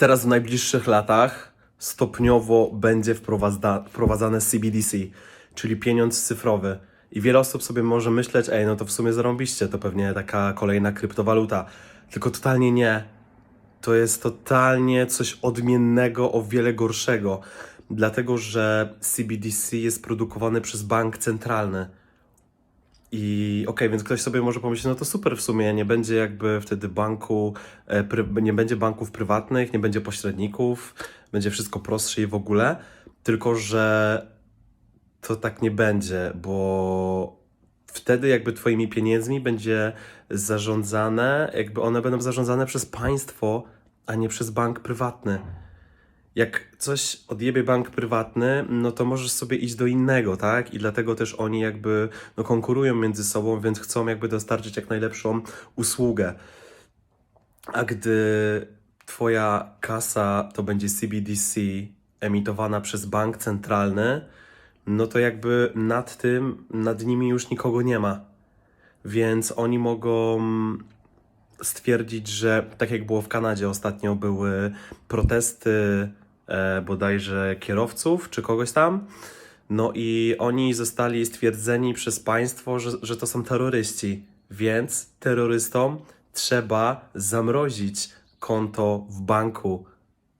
Teraz w najbliższych latach stopniowo będzie wprowazda, wprowadzane CBDC, czyli pieniądz cyfrowy. I wiele osób sobie może myśleć, ej, no to w sumie zarąbiście, to pewnie taka kolejna kryptowaluta. Tylko totalnie nie. To jest totalnie coś odmiennego, o wiele gorszego. Dlatego, że CBDC jest produkowany przez bank centralny. I okej, więc ktoś sobie może pomyśleć, no to super w sumie, nie będzie jakby wtedy banku, e, nie będzie banków prywatnych, nie będzie pośredników, będzie wszystko prostsze i w ogóle. Tylko, że to tak nie będzie, bo wtedy jakby twoimi pieniędzmi będzie zarządzane, jakby one będą zarządzane przez państwo, a nie przez bank prywatny. Jak coś odjebie bank prywatny, no to możesz sobie iść do innego, tak? I dlatego też oni jakby no, konkurują między sobą, więc chcą jakby dostarczyć jak najlepszą usługę. A gdy twoja kasa to będzie CBDC emitowana przez bank centralny, no to jakby nad tym, nad nimi już nikogo nie ma. Więc oni mogą stwierdzić, że tak jak było w Kanadzie ostatnio, były protesty bodajże kierowców czy kogoś tam. No i oni zostali stwierdzeni przez państwo, że, że to są terroryści. Więc terrorystom trzeba zamrozić konto w banku.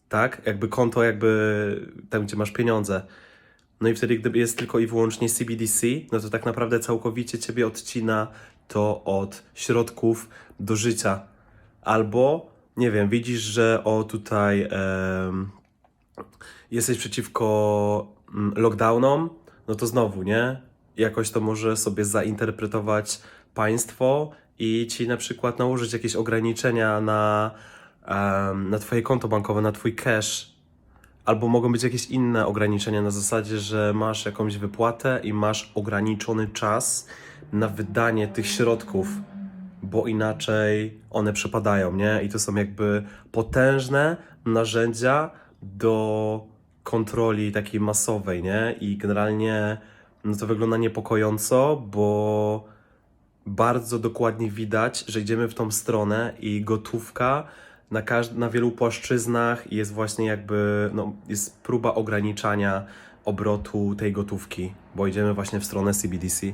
Tak? Jakby konto, jakby tam, gdzie masz pieniądze. No i wtedy, gdyby jest tylko i wyłącznie CBDC, no to tak naprawdę całkowicie ciebie odcina to od środków do życia. Albo, nie wiem, widzisz, że o tutaj jesteś przeciwko mm, lockdownom, no to znowu, nie? Jakoś to może sobie zainterpretować państwo i ci na przykład nałożyć jakieś ograniczenia na, na twoje konto bankowe, na twój cash, Albo mogą być jakieś inne ograniczenia na zasadzie, że masz jakąś wypłatę i masz ograniczony czas na wydanie tych środków, bo inaczej one przepadają, nie? I to są jakby potężne narzędzia do kontroli takiej masowej, nie? I generalnie no to wygląda niepokojąco, bo bardzo dokładnie widać, że idziemy w tą stronę i gotówka na, każ- na wielu płaszczyznach jest właśnie jakby, no, jest próba ograniczania obrotu tej gotówki, bo idziemy właśnie w stronę CBDC.